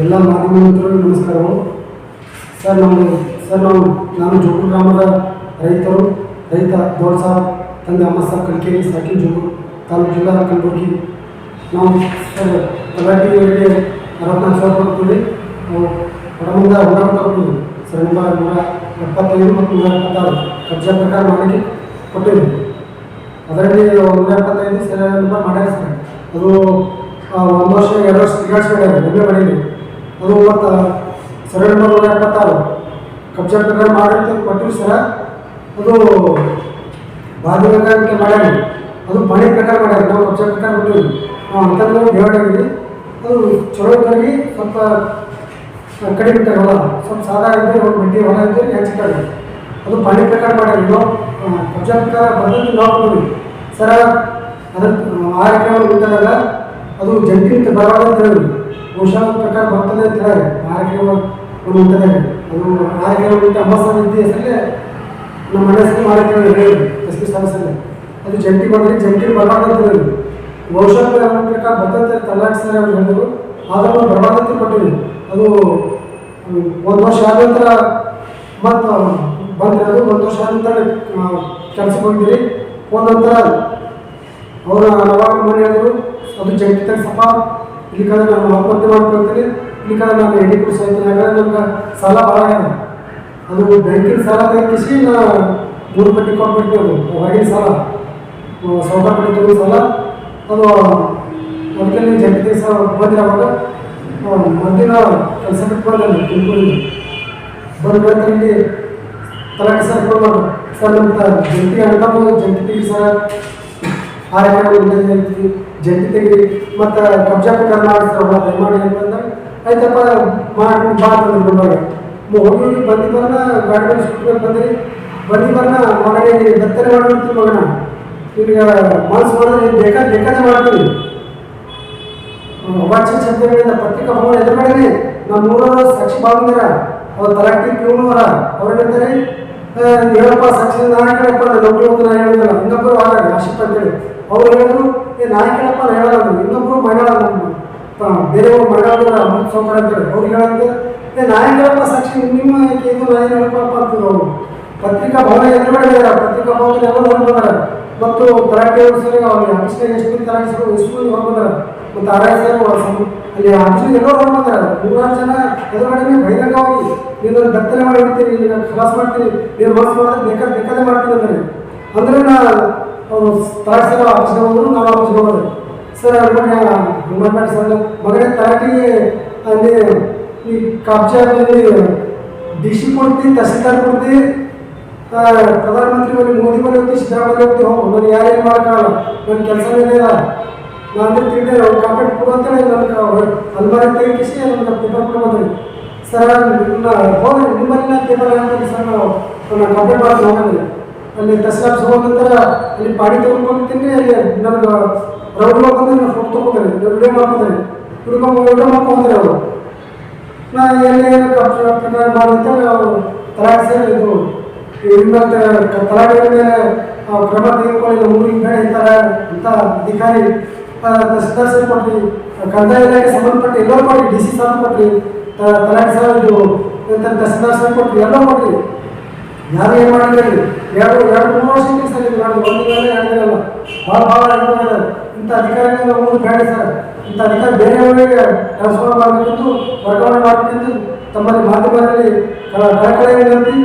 ಎಲ್ಲ ಮಾಧ್ಯಮ ಮಿತ್ರರಿಗೂ ನಮಸ್ಕಾರಗಳು ಸರ್ ನಾವು ಸರ್, ನಾವು ನಾನು ಜೋಗು ಗ್ರಾಮದ ರೈತರು, ರೈತ ದೊಡ್ಡ ಸಾಬ್, ತಂದೆ ಅಮ್ಮ ಸಾಬ್ ಕಲ್ಕೇರಿ ಸಾಕಿ ಜೋಕು ತಾಲೂಕು ಜಿಲ್ಲಾ ಕಲಬುರಗಿ ನಾವು ಸರ್ ತಲಾಟಿಯವರಿಗೆ ಅರವತ್ನಾಲ್ಕು ಸಾವಿರ ಕೊಡ್ತೀವಿ ನಾವು ಹೊರಮುಂದ ಹೊರ ತಗೊಂಡು ಸರ್ ನೂರ ನೂರ ಎಪ್ಪತ್ತೈದು ಮತ್ತು ನೂರ ಎಪ್ಪತ್ತಾರು ಕಬ್ಜಾ ಪ್ರಕಾರ ಮಾಡಿ ಕೊಟ್ಟಿದ್ದೀವಿ. ಅದರಲ್ಲಿ ನೂರ ಎಪ್ಪತ್ತೈದು ಸರ್ ನಂಬರ್ ಸರ್ ಅದು ಒಂದು ವರ್ಷ, ಎರಡು ವರ್ಷ ತಿರ್ಗಾಡ್ಸ್ಕೊಂಡ್ಯಾರ ಒಮ್ಮೆ ಮಾಡೀನಿ ಸರ್ ನಂಬರ್ ನೂರ ಎಪ್ಪತ್ತಾರು ಕಬ್ಜಾ ಪ್ರಕಾರ ಮಾಡಿ ಕೊಟ್ಟಿವಿ ಸರ ಅದು ಬಾಧಿ ಪ್ರಕಾರಕ್ಕೆ ಮಾಡ್ಯಾರ ಅದು ಮನೆ ಪ್ರಕಾರ ಮಾಡ್ಯಾರ ನಾವು ಕಬ್ಜಾ ಪ್ರಕಾರ ಕೊಟ್ಟಿವಿ ನಾವು ಅಂತಂದ್ರೆ ಬೇಡಾಗಿದ್ವಿ ಅದು ಚಲೋ ಇದ್ದಾಗಿ ಸ್ವಲ್ಪ ಕಡಿಮೆ ಇಟ್ಟಾರಲ್ಲ ಸ್ವಲ್ಪ ಸಾದಾ ಇದ್ದರೆ ಒಂದು ಬಡ್ಡಿ ಹೊಲ ಇದ್ದರೆ ಹೆಚ್ಚಿಟ್ಟಾರೆ ಅದು ಪಾಣಿ ಪ್ರಕಾರ ಮಾಡ್ಯಾರ ನಾವು ಕಬ್ಜಾ ಪ್ರಕಾರ ಬಂದದ್ದು ನಾವು ಕೊಟ್ಟಿವಿ ಸರ ಅದಕ್ಕೆ ಆ ಎಕರೆ ಅದು ಜಂಟಿ ಅಂತ ಹೇಳಿದ್ರು ಬಹುಶಃ ಪ್ರಕಾರ ಬರ್ತದೆ ಅಂತ ಹೇಳಿ. ಆ ಎಕರೆ ಒಂದು ಅದು ಆ ಎಕರೆ ಬಿಟ್ಟು ಅಂಬಾಸನ ಹೆಸರಲ್ಲೇ ನಮ್ಮ ಮನೆ ಹೆಸರು ಹೇಳಿ. ಎಸ್ ಪಿ ಅದು ಜಂಟಿ ಬಂದರೆ ಜಂಟಿ ಬರಬಾರ್ದು ಅಂತ ಹೇಳಿದ್ರು ಬಹುಶಃ ಅದ್ರ ಪ್ರಕಾರ ಬರ್ತದೆ ತಲಾಕ್ ಸರ್ ಅವ್ರು ಹೇಳಿದ್ರು. ಆದರೂ ನಾವು ಬರಬಾರ್ದು ಕೊಟ್ಟಿವಿ ಅದು ಒಂದು ವರ್ಷ ಆದ ನಂತರ ಮತ್ತು ಬಂದ್ರೆ ಅದು ಒಂದು ವರ್ಷ ಆದ ನಂತರ ಕೆಲಸಕ್ಕೆ ಹೋಗಿದ್ದೀರಿ. ಹೋದ ನಂತರ ಅವರು ಅವಾಗ ಮನೆ ಹೇಳಿದ್ರು ಅದು ಜಂಟಿ ಸಪ ಇಲ್ಲಿ ಕಡೆ ನಾನು ಆತ್ಮಹತ್ಯೆ ಮಾಡ್ಕೊಳ್ತೀನಿ. ಇಲ್ಲಿ ಕಡೆ ನಾನು ಎಣ್ಣೆ ಕುಡಿಸಾಯ್ತೀನಿ. ಯಾಕಂದ್ರೆ ನಮ್ಗೆ ಸಾಲ ಭಾಳ ಅದು ಬ್ಯಾಂಕಿನ ಸಾಲ ತಗ್ಗಿಸಿ ನಾ ಮೂರು ಪಟ್ಟಿ ಕೊಟ್ಬಿಟ್ಟು ಹೊರಗಿನ ಸಾಲ. ಸೌಕರ್ಯ ಪಟ್ಟಿ ತಗೊಂಡು ಸಾಲ. ಅದು ನೀವು ಜಂಟಿ ಸಾಲ ಬಂದ್ರೆ ಅವಾಗ? ಮಧ್ಯಾಹ್ನ ಕೆಲಸ ಬಿಟ್ಕೊಂಡು ತಿಳ್ಕೊಂಡಿದ್ದೆ ಬಂದು ಇಲ್ಲಿ. ತಲಾಟೆ ಸರ್ ಸರ್ ನಮ್ಮ ಜಂಟಿ ಅಂತ ಜಂಟಿ ತೆಗಿ ಸರ್ ಆರಕ್ಕೆ ಜಂಟಿ ತೆಗಿ, ಮತ್ತು ಕಬ್ಜಾ ದಯಮಾಡಿ ಅಂತಂದ್ರೆ ಆಯ್ತಪ್ಪ ಮಾಡಿ ಬಾ ಅಂತಂದ್ರೆ ಬಂದಾಗ ಹೋಗಿ ಬಂದು ಬರ್ನ ಗಾಡಿ ಬಂದ್ರಿ. ದತ್ತನೆ ಮಗನ. ಈಗ ಮನಸ್ಸು ಮಾಡಿದ್ರೆ ಬೇಕಾದ ಬೇಕಾದ್ರೆ ಮಾಡ್ತೀವಿ ವಾಚ್ಯ ಶಬ್ದಗಳಿಂದ ಪತ್ರಿಕಾ ಭವನ ಎದುರುಗಡೆ ನಮ್ಮ ಮೂರರ ಸಾಕ್ಷಿ ಭಾಗಂದಿರ ಅವ್ರ ತಲಾಟಿ ಪ್ಯೂನವರ ಅವ್ರೇನಂತಾರೆ ಹೇಳಪ್ಪ ಸಾಕ್ಷಿ ಹೇಳಿದ್ರು ಇನ್ನೊಬ್ಬರು ಆಗ ಆಶಿಪ್ ಅಂತೇಳಿ ಅವ್ರು ಹೇಳಿದ್ರು, ಏ, ನಾನು ಕೇಳಪ್ಪ ನಾನು ಹೇಳಲ್ಲ. ಇನ್ನೊಬ್ರು ಮಾಡ್ಯಾಳ ನಮ್ಮ ಬೇರೆಯವ್ರು ಅಮೃತ ಅಂತ ಹೇಳಿ ಅವ್ರು ಹೇಳಂತೆ ಏ, ನಾನು ಸಾಕ್ಷಿ, ನಿಮ್ಮ ಇದು, ನಾನು ಹೇಳಪ್ಪ ಅಂತ ಅವರು. ಪತ್ರಿಕಾ ಭವನ ಎದುರುಗಡೆ ಪತ್ರಿಕಾ ಭವನ ಎಲ್ಲ ಹೊರಬಂದಾರೆ ಮತ್ತು ತಲಾಟೆ ಸರಿ ಅವ್ರಿಗೆ ಎಷ್ಟು ಸರ್ ಎಷ್ಟು ಹೊರಗೆ ಮತ್ತು ಆರಾಯ ಅಲ್ಲಿ ಆಫೀಸ್ನಾಗ ಎಲ್ಲರೂ ಹೊರಬಂದಾರೆ ಬಂದಾರ ನೂರಾರು ಜನ ಎದುರುಗಡೆ ಬಹಿರಂಗವಾಗಿ, ನೀನು ದತ್ತನೆ ಮಾಡಿಬಿಡ್ತೀನಿ ನೀನು ಖಲಾಸ್ ಮಾಡ್ತೀನಿ, ನೀನು ಮನಸ್ಸು ಮಾಡಿದ್ರೆ ಬೇಕಾದ ಮಾಡ್ತೀನಿ ಅಂತಾರೆ. ಅಂದ್ರೆ ನಾ ಅವ್ರು ತಲಾಟೆ ಸರ್ ಆಫೀಸ್ಗೆ ಹೋದ್ರು ನಾವು ಆಫೀಸ್ಗೆ ಸರ್ ಮಗ ಮಾಡಿ ಸರ್ ಮಗನೇ ತಲಾಟಿಗೆ ಅಲ್ಲಿ ಈ ಕಬ್ಜಾದಲ್ಲಿ ಡಿ ಸಿ ಕೊಡ್ತಿ, ತಹಸೀಲ್ದಾರ್ ಕೊಡ್ತಿ ಪ್ರಧಾನಮಂತ್ರಿ ಮೋದಿ ಬಳಿ ಹೋಗ್ತಿ, ಸಿದ್ದರಾಮಯ್ಯ ಹೋಗ್ತಿ, ಹೋಗು. ನಾನು ಯಾರೇನು ಮಾಡೋಕ್ಕಾಗಲ್ಲ. ನನ್ನ ಕೆಲಸ ಇಲ್ಲ ನಾನು ತಿಂದೆ ಕಂಪ್ಲೇಂಟ್ ಕೊಡು ಅಂತೇಳಿ ನನ್ನ ಅಲ್ಮಾರಿ ತೆಗಿಸಿ ನನ್ನ ಪೇಪರ್ ಕೊಡ್ಬೋದು ಸರ್ ಹೋದ್ರೆ ನಿಮ್ಮಲ್ಲಿ ಪೇಪರ್ ಹಾಕ್ತೀನಿ ಸರ್, ನಾವು ನಾನು ಕಂಪ್ಲೇಂಟ್ ಅಲ್ಲಿ ದಸರಾ ಹೋದ ನಂತರ ಅಲ್ಲಿ ಪಾಡಿ ತೊಗೊಂಡ್ಕೊಂಡಿರ್ತೀನಿ ಅಲ್ಲಿ ನನಗೆ ರೌಡ್ ಮಾಡ್ಕೊಂಡ್ರೆ ನಾನು ಫೋಟೋ ತೊಗೊಂಡ್ರೆ ವಿಡಿಯೋ ಮಾಡ್ಕೊಂತಾರೆ ಹುಡುಗ ವಿಡಿಯೋ ಮಾಡ್ಕೊಂತಾರೆ ಅವರು. ನಾ ಎಲ್ಲಿ ಏನು ಕಬ್ಜ ಮಾಡಿದ್ರೆ ಅವರು ತಲಾಟೆ ಸೇರಿ ಇದು ಇನ್ನೊಂದು ತಲಾಟೆ ಮೇಲೆ ಕ್ರಮ ತೆಗೆದುಕೊಳ್ಳಿ ಊರಿಗೆ ಬೇಡ ಇಂತಾರೆ ಅಂತ ಅಧಿಕಾರಿ ತಹಸೀಲ್ದಾರ್ ಸರ್ ಕೊಟ್ರಿ ಕಂದಾಯ ಇಲಾಖೆ ಸಂಬಂಧಪಟ್ಟ ಎಲ್ಲರೂ ಕೊಟ್ರಿ ಡಿ ಸಿ ಸಂಬಂಧಪಟ್ಟು ತಲಾಟೆ ಇದು ತಹಸೀಲ್ದಾರ್ ಸರ್ ಎಲ್ಲ ಕೊಟ್ರಿ ಯಾರು ಏನು ಮಾಡಿದ್ರಿ ಎರಡು ಎರಡು ಮೂರು ವರ್ಷಕ್ಕೆ ಸರ್ ಇದು ಮಾಡಿ, ಒಂದು ದಿನ ಅಲ್ಲ ಭಾಳ ಭಾಳ ಇಂಥ ಅಧಿಕಾರಿಗಳು ಮೂರು ಬೇಡ ಸರ್. ಇಂಥ ಅಧಿಕಾರಿ ಬೇರೆಯವರಿಗೆ ಟ್ರಾನ್ಸ್ಫರ್ ಮಾಡಬೇಕಿತ್ತು, ವರ್ಗಾವಣೆ ಮಾಡಬೇಕಿತ್ತು. ತಮ್ಮಲ್ಲಿ ಮಾಧ್ಯಮದಲ್ಲಿ ಕಳಕಳಿ ವಿನಂತಿ